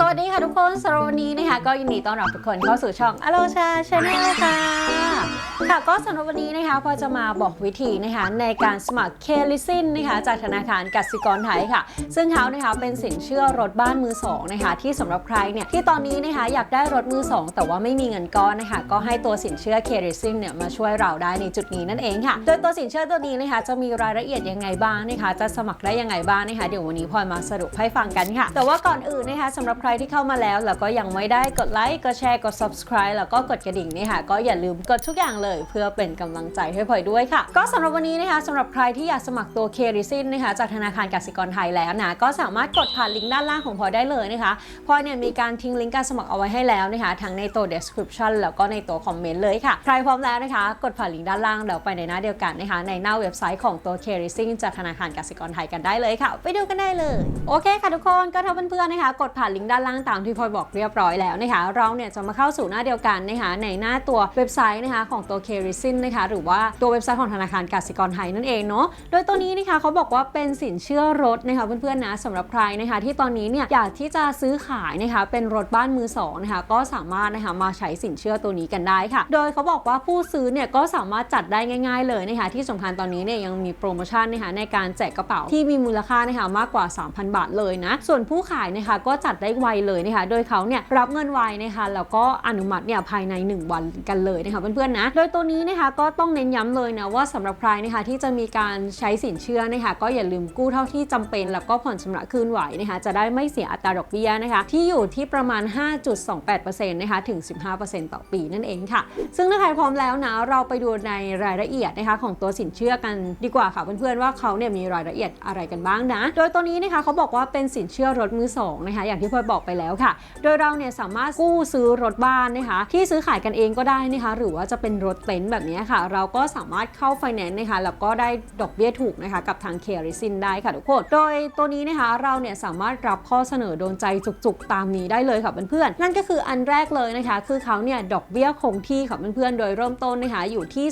สวัสดีค่ะทุกคนสำหรับวันนี้นะคะก็ยินดีต้อนรับทุกคนเข้าสู่ช่องอโลชาชาแนลค่ะค่ะก็สำหรับวันนี้นะคะพอจะมาบอกวิธีนะคะในการสมัครเคลิซินนะคะจากธนาคารกสิกรไทยค่ะ ซึ่งเขานะคะเป็นสินเชื่อรถบ้านมือสองนะคะที่สำหรับใครเนี่ยที่ตอนนี้นะคะอยากได้รถมือสองแต่ว่าไม่มีเงินก้อนนะคะก็ให้ตัวสินเชื่อเคลิซินเนี่ยมาช่วยเราได้ในจุดนี้นั่นเองค่ะ โดยตัวสินเชื่อตัวนี้นะคะจะมีรายละเอียดยังไงบ้างนะคะจะสมัครได้ยังไงบ้างนะคะเดี๋ยววันนี้พลอยมาสรุปให้ฟังกันค่ะ แต่ว่าก่อนอื่นนะคะสำหรับใครรที่เข้ามาแล้วแล้วก็ยังไม่ได้กดไลค์กดแชร์กด subscribe แล้วก็กดกระดิ่งนี่ค่ะก็อย่าลืมกดทุกอย่างเลยเพื่อเป็นกำลังใจให้พลอยด้วยค่ะ ก็สำหรับวันนี้นะคะสำหรับใครที่อยากสมัครตัวเคริซินนะคะจากธนาคารกสิกรไทยแล้วนะก็สามารถกดผ่านลิงก์ด้านล่างของพลอยได้เลยนะคะพลอยเนี่ยมีการทิ้งลิงก์การสมัครเอาไว้ให้แล้วนะคะทั้งในตัว description แล้วก็ในตัวคอมเมนต์เลยค่ะ ใครพร้อมแล้วนะคะ กดผ่านลิงก์ด้านล่างเดี๋ยวไปในหน้าเดียวกันนะคะในหน้าเว็บไซต์ของตัว k r a c i n g จากธนาคารกสิกรไทยกันได้เลยค่ะ ไปดูกันได้เลย โอเคค่ะทุกคนก็ถ้าเพื่อนๆนะคะ กดผ่านลิงก์ด้านล่างตามที่พลอยบอกเรียบร้อยแล้วนะคะ เราเนี่ยจะมาเข้าสู่หน้าเดียวกันนะคะในหน้าตัวเว็บไซต์นะคะของตัว k r a c i n นะคะหรือว่าตัวเว็บไซต์ของธนาคารกสิกรไทยนั่นเองเนาะโดยตัวนี้นะคะเขาบอกว่าเป็นสินเชื่อรถนะคะเพื่อนๆนะสำหรับใครนะคะที่ตอนนี้เนี่ยอยากที่จะซื้อขายนะคะเป็นรถบ้านมือสองนะคะก็สามารถนะคะมาใช้สินเชื่อตัวนี้กันได้ค่ะ โดยเขาบอกว่าผู้ซื้อเนี่ยก็สามารถจัดได้ง่าย ๆ เลยนะคะที่สำคัญตอนนี้เนี่ยยังมีโปรโมชั่นนะคะในการแจกกระเป๋าที่มีมูลค่านะคะมากกว่า 3,000 บาทเลยนะส่วนผู้ขายนะคะก็จัดได้ไวเลยนะคะ โดยเขาเนี่ยรับเงินไวนะคะแล้วก็อนุมัติเนี่ยภายใน 1 วันกันเลยนะคะเพื่อนๆนะ โดยตัวนี้นะคะก็ต้องเน้นย้ำเลยนะว่าสำหรับใครนะคะที่จะมีการใช้สินเชื่อนะคะก็อย่าลืมกู้เท่าที่จำเป็น แล้วก็ผ่อนชำระคืนไหวนะคะจะได้ไม่เสียอัตราดอกเบี้ยนะคะที่อยู่ที่ประมาณ 5.28%นะคะถึง 15%ต่อปีนั่นเองค่ะ ซึ่งถ้าใครพร้อมแล้วนะเราไปดูในรายละเอียดนะคะของตัวสินเชื่อกันดีกว่าค่ะเพื่อนๆว่าเขาเนี่ยมีรายละเอียดอะไรกันบ้างนะ โดยตัวนี้นะคะเขาบอกว่าเป็นสินเชื่อรถมือสองนะคะอย่างที่พลอยบอกไปแล้วค่ะ โดยเราเนี่ยสามารถกู้ซื้อรถบ้านนะคะ ที่ซื้อขายกันเองก็ได้นะคะ หรือว่าจะเป็นรถเต็นท์แบบนี้ค่ะ เราก็สามารถเข้าไฟแนนซ์นะคะแล้วก็ได้ดอกเบี้ยถูกนะคะ กับทางเคอริซินได้ค่ะทุกคน โดยตัวนี้นะคะเราเนี่ยสามารถรับข้อเสนอโดนใจจุกๆ ตามนี้ได้เลยค่ะเพื่อนๆนั่นก็คืออันแรกเลยนะคะ คือเขาเนี่ยดอกเบี้ยคงที่ค่ะเพื่อนๆโดยเริ่มต้นนะคะอยู่ที่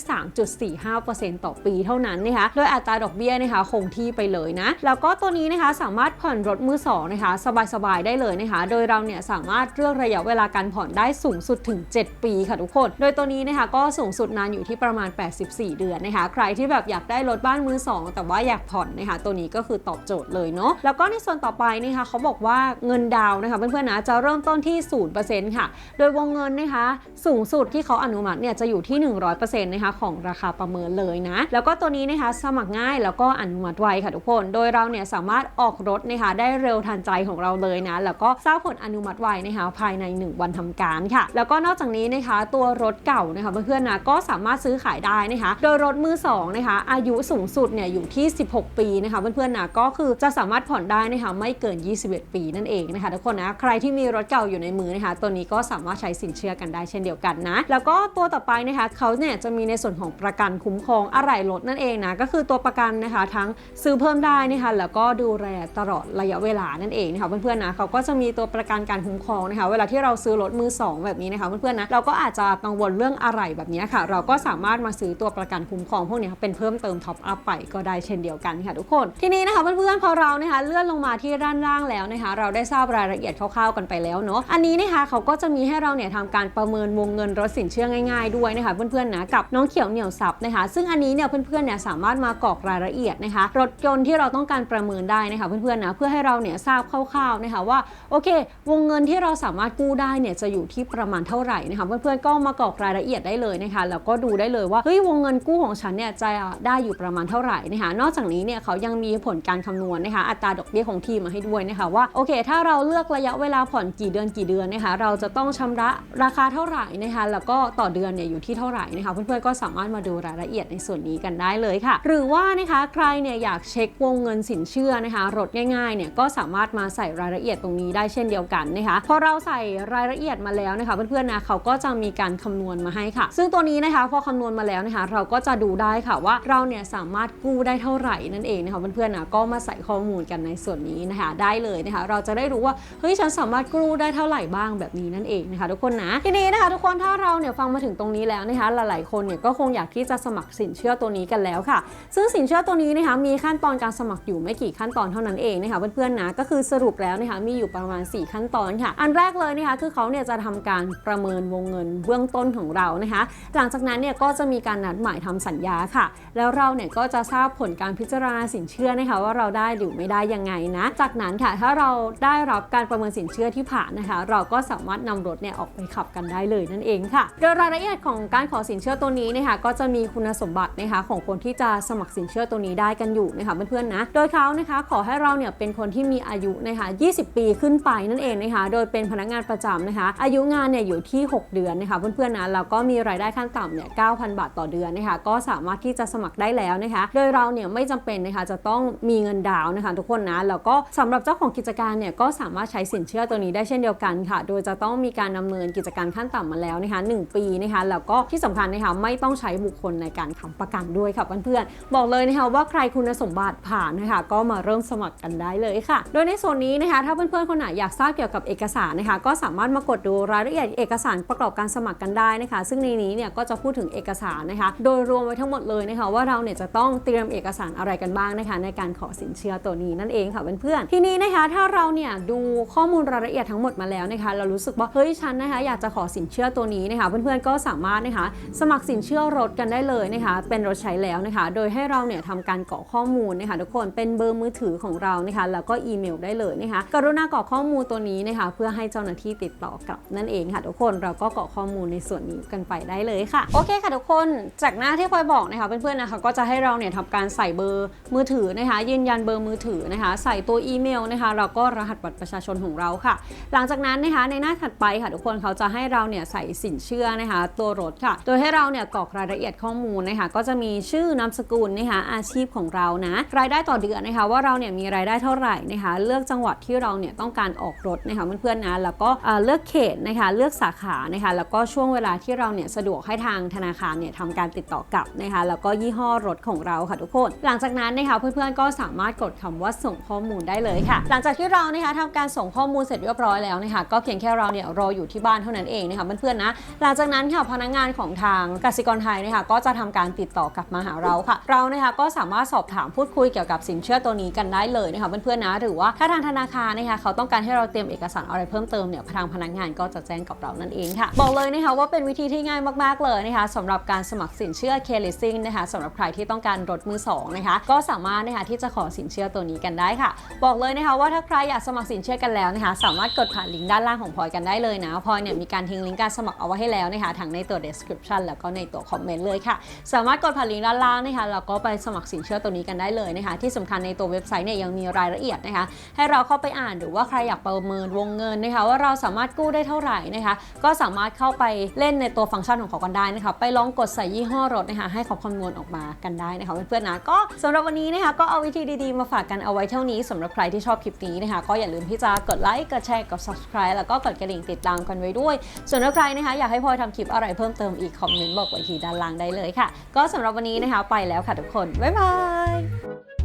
3.45%ต่อปีเท่านั้นนะคะโดยอัตราดอกเบี้ยนะคะคงที่ไปเลยนะแล้วก็ตัวนี้นะคะสามารถผ่อนรถมือสองนะคะสบายๆได้เลยนะคะโดยเราเนี่ยสามารถเลือกระยะเวลาการผ่อนได้สูงสุดถึง 7 ปีค่ะทุกคน โดยตัวนี้นะคะก็สูงสุดนานอยู่ที่ประมาณ 84 เดือนนะคะ ใครที่แบบอยากได้รถบ้านมือสองแต่ว่าอยากผ่อนนะคะตัวนี้ก็คือตอบโจทย์เลยเนาะ แล้วก็ในส่วนต่อไปนะคะเขาบอกว่าเงินดาวน์นะคะเพื่อนๆนะจะเริ่มต้นที่ 0%ค่ะ โดยวงเงินนะคะสูงสุดที่เขาอนุมัติเนี่ยจะอยู่ที่ 100%นะคะของราคาประเมินเลยนะ แล้วก็ตัวนี้นะคะสมัครง่ายแล้วก็อนุมัติไวค่ะทุกคน โดยเราเนี่ยสามารถออกรถนะคะได้เร็วทันใจของเราเลยนะ แล้วก็ทราบผลอนุมัติไว้นะคะภายใน 1 วันทำการค่ะ แล้วก็นอกจากนี้นะคะตัวรถเก่านะคะเพื่อนๆนะก็สามารถซื้อขายได้นะคะ โดยรถมือสองนะคะอายุสูงสุดเนี่ยอยู่ที่ 16 ปีนะคะเพื่อนๆนะก็คือจะสามารถผ่อนได้นะคะไม่เกิน 21 ปีนั่นเองนะคะทุกคนนะใครที่มีรถเก่าอยู่ในมือนะคะ ตัวนี้ก็สามารถใช้สินเชื่อกันได้เช่นเดียวกันนะแล้วก็ตัวต่อไปนะคะเขาเนี่ยจะมีในส่วนของประกันคุ้มครองอะไหล่รถนั่นเองนะก็คือตัวประกันนะคะทั้งซื้อเพิ่มได้นะคะแล้วก็ดูแลตลอดระยะเวลานั่นเองนะคะเพื่อนๆนะเขาก็จะมีีตัวประกันการคุ้มครองนะคะ เวลาที่เราซื้อรถมือสองแบบนี้นะคะเพื่อนๆนะเราก็อาจจะกังวลเรื่องอะไหล่แบบนี้ค่ะ เราก็สามารถมาซื้อตัวประกันคุ้มครองพวกนี้เป็นเพิ่มเติมท็อปอัพไปก็ได้เช่นเดียวกันค่ะทุกคนทีนี้นะคะเพื่อนๆพอเรานะคะเลื่อนลงมาที่ด้านล่างแล้วนะคะเราได้ทราบรายละเอียดคร่าวๆกันไปแล้วเนาะอันนี้นะคะเขาก็จะมีให้เราเนี่ยทำการประเมินวงเงินรถสินเชื่อง่ายๆด้วยนะคะเพื่อนๆนะกับน้องเขียวเหนียวซับนะคะ ซึ่งอันนี้เนี่ยเพื่อนๆเนี่ยสามารถมากรอกรายละเอียดนะคะ รถยนต์ที่เราต้องการประเมินได้นะคะเพื่อนๆนะเพื่อให้เราเนี่ยทราบคร่าวๆนะคะว่าโอเค วงเงินที่เราสามารถกู้ได้เนี่ยจะอยู่ที่ประมาณเท่าไหร่นะคะ เพื่อนๆก็มากรอกรายละเอียดได้เลยนะคะ แล้วก็ดูได้เลยว่าเฮ้ยวงเงินกู้ของฉันเนี่ยจะได้อยู่ประมาณเท่าไหร่นะคะ นอกจากนี้เนี่ยเขายังมีผลการคำนวณนะคะ อัตราดอกเบี้ยของทีมาให้ด้วยนะคะว่าโอเค ถ้าเราเลือกระยะเวลาผ่อนกี่เดือนกี่เดือนนะคะ เราจะต้องชำระราคาเท่าไหร่นะคะ แล้วก็ต่อเดือนเนี่ยอยู่ที่เท่าไหร่นะคะ เพื่อนๆก็สามารถมาดูรายละเอียดในส่วนนี้กันได้เลยค่ะ หรือว่านะคะใครเนี่ยอยากเช็ควงเงินสินเชื่อนะคะ รถง่ายๆเนี่ยก็สามารถมาใส่รายละเอียดตรงนี้ได้เช่นเดียวกันนะคะพอเราใส่รายละเอียดมาแล้วนะคะเพื่อนๆนะเขาก็จะมีการคำนวณมาให้ค่ะ ซึ่งตัวนี้นะคะพอคำนวณมาแล้วนะคะ เราก็จะดูได้ค่ะว่าเราเนี่ยสามารถกู้ได้เท่าไหร่นั่นเองนะคะเพื่อนๆนะก็มาใส่ข้อมูลกันในส่วนนี้นะคะได้เลยนะคะเราจะได้รู้ว่าเฮ้ยฉันสามารถกู้ได้เท่าไหร่บ้างแบบนี้นั่นเองนะคะ ทุกคนนะทีนี้นะคะ ทุกคนถ้าเราเนี่ยฟังมาถึงตรงนี้แล้วนะคะ หลายๆคนเนี่ยก็คงอยากที่จะสมัครสินเชื่อตัวนี้กันแล้วค่ะ ซึ่งสินเชื่อตัวนี้นะคะมีขั้นตอนการสมัครอยู่ไม่กี่ขั้นตอนเท่านั้นเองนะคะเพื่อนๆนะก็คือสรุปแล้วนะคะมีอยู่ประมาณมาณ 4 ขั้นตอนค่ะ อันแรกเลยนะคะคือเขาเนี่ยจะทำการประเมินวงเงินเบื้องต้นของเรานะคะ หลังจากนั้นเนี่ยก็จะมีการนัดหมายทำสัญญาค่ะ แล้วเราเนี่ยก็จะทราบผลการพิจารณาสินเชื่อนะคะว่าเราได้หรือไม่ได้ยังไงนะ จากนั้นค่ะถ้าเราได้รับการประเมินสินเชื่อที่ผ่านนะคะ เราก็สามารถนำรถเนี่ยออกไปขับกันได้เลยนั่นเองค่ะ โดยรายละเอียดของการขอสินเชื่อตัวนี้นะคะก็จะมีคุณสมบัตินะคะของคนที่จะสมัครสินเชื่อตัวนี้ได้กันอยู่นะคะเพื่อนๆนะ โดยเขานะคะขอให้เราเนี่ยเป็นคนที่มีอายุนะคะ 20 ปีขึ้นไปนั่นเองนะคะ โดยเป็นพนักงานประจำนะคะ อายุงานเนี่ยอยู่ที่ 6 เดือนนะคะเพื่อนๆนะแล้วก็มีรายได้ขั้นต่ำเนี่ย9,000 บาทต่อเดือนนะคะ ก็สามารถที่จะสมัครได้แล้วนะคะ โดยเราเนี่ยไม่จำเป็นนะคะจะต้องมีเงินดาวนะคะทุกคนนะ แล้วก็สำหรับเจ้าของกิจการเนี่ยก็สามารถใช้สินเชื่อตัวนี้ได้เช่นเดียวกันค่ะ โดยจะต้องมีการดำเนินกิจการขั้นต่ำมาแล้วนะคะ1ปีนะคะแล้วก็ที่สำคัญนะคะไม่ต้องใช้บุคคลในการค้ำประกันด้วยค่ะเพื่อนๆบอกเลยนะคะว่าใครคุณสมบัติผ่านนะคะก็มาเริ่มสมัครกันได้เลยค่ะ โดยในส่วนนี้นะคะ ถ้าเพื่อนๆคนไหนอยากทราบเกี่ยวกับเอกสารนะคะก็สามารถมากดดูรายละเอียดเอกสารประกอบการสมัครกันได้นะคะ ซึ่งในนี้เนี่ยก็จะพูดถึงเอกสารนะคะ โดยรวมไว้ทั้งหมดเลยนะคะว่าเราเนี่ยจะต้องเตรียมเอกสารอะไรกันบ้างนะคะ ในการขอสินเชื่อตัวนี้นั่นเองค่ะเพื่อนๆทีนี้นะคะ ถ้าเราเนี่ยดูข้อมูลรายละเอียดทั้งหมดมาแล้วนะคะ เรารู้สึกว่าเฮ้ยฉันนะคะ อยากจะขอสินเชื่อตัวนี้นะคะเพื่อนๆก็สามารถนะคะ สมัครสินเชื่อรถกันได้เลยนะคะ เป็นรถใช้แล้วนะคะ โดยให้เราเนี่ยทำการกรอกข้อมูลนะคะ ทุกคนเป็นเบอร์มือถือของเรานะคะ แล้วก็อีเมลได้เลยนะคะ กรุณากรอกข้อข้อมูลตัวนี้นะคะเพื่อให้เจ้าหน้าที่ติดต่อกลับนั่นเองค่ะทุกคนเราก็กรอกข้อมูลในส่วนนี้กันไปได้เลยค่ะ โอเคค่ะทุกคนจากหน้าที่พลอยบอกนะคะเพื่อนๆนะคะก็จะให้เราเนี่ยทำการใส่เบอร์มือถือนะคะ ยืนยันเบอร์มือถือนะคะ ใส่ตัวอีเมลนะคะแล้วก็รหัสบัตรประชาชนของเราค่ะ หลังจากนั้นนะคะในหน้าถัดไปค่ะทุกคนเขาจะให้เราเนี่ยใส่สินเชื่อนะคะ ตัวรถค่ะ โดยให้เราเนี่ยกรอกรายละเอียดข้อมูลนะคะ ก็จะมีชื่อนามสกุลนะคะอาชีพของเรานะรายได้ต่อเดือนนะคะ ว่าเราเนี่ยมีรายได้เท่าไหร่นะคะ เลือกจังหวัดที่เราเนี่ยต้องการออกรถนะคะเพื่อนๆนะแล้วก็เลือกเขตนะคะเลือกสาขานะคะแล้วก็ช่วงเวลาที่เราเนี่ยสะดวกให้ทางธนาคารเนี่ยทำการติดต่อกลับนะคะแล้วก็ยี่ห้อรถของเราค่ะทุกคน หลังจากนั้นนะคะเพื่อนๆก็สามารถกดคำว่าส่งข้อมูลได้เลยค่ะ หลังจากที่เรานะคะทำการส่งข้อมูลเสร็จเรียบร้อยแล้วนะคะก็เพียงแค่เราเนี่ยรออยู่ที่บ้านเท่านั้นเองนะคะเพื่อนๆนะหลังจากนั้นค่ะพนักงานของทางกสิกรไทยนะคะก็จะทำการติดต่อกลับมาหาเราค่ะ เรานะคะก็สามารถสอบถามพูดคุยเกี่ยวกับสินเชื่อตัวนี้กันได้เลยนะคะเพื่อนๆนะหรือว่าถ้าทางธนาคารนะคะเขาต้องการการให้เราเตรียมเอกสารอะไรเพิ่มเติมเนี่ยทางพนักงานก็จะแจ้งกับเรานั่นเองค่ะ บอกเลยนะคะว่าเป็นวิธีที่ง่ายมากๆเลยนะคะสำหรับการสมัครสินเชื่อ K Leasing นะคะสำหรับใครที่ต้องการรถมือสองนะคะก็สามารถนะคะที่จะขอสินเชื่อตัวนี้กันได้ค่ะ บอกเลยนะคะว่าถ้าใครอยากสมัครสินเชื่อกันแล้วนะคะสามารถกดผ่านลิงก์ด้านล่างของพลอยกันได้เลยนะพลอยเนี่ยมีการทิ้งลิงก์การสมัครเอาไว้ให้แล้วนะคะทั้งในตัว description แล้วก็ในตัวคอมเมนต์เลยค่ะ สามารถกดผ่านลิงก์ด้านล่างนะคะแล้วก็ไปสมัครสินเชื่อตัวนี้กันได้เลยนะคะที่สำคัญในตัวเว็บไซต์เนี่ยยังมีรายละเอียดนะคะให้เราเข้าไปอ่านหรือว่าใครอยากประเมินวงเงินนะคะว่าเราสามารถกู้ได้เท่าไหร่นะคะก็สามารถเข้าไปเล่นในตัวฟังก์ชันของเขากันได้นะคะไปลองกดใส่ยี่ห้อรถนะคะให้เขาคำนวณออกมากันได้นะคะเพื่อนๆนะก็สำหรับวันนี้นะคะก็เอาวิธีดีๆ มาฝากกันเอาไว้เท่านี้สำหรับใครที่ชอบคลิปนี้นะคะก็อย่าลืมที่จะกดไลค์กดแชร์กด subscribe แล้วก็กดกระดิ่งติดตามกันไว้ด้วย ส่วนถ้าใครนะคะอยากให้พลอยทำคลิปอะไรเพิ่มเติมอีกคอมเมนต์บอกไว้ที่ด้านล่างได้เลยค่ะ ก็สำหรับวันนี้นะคะไปแล้วค่ะทุกคน บ๊ายบาย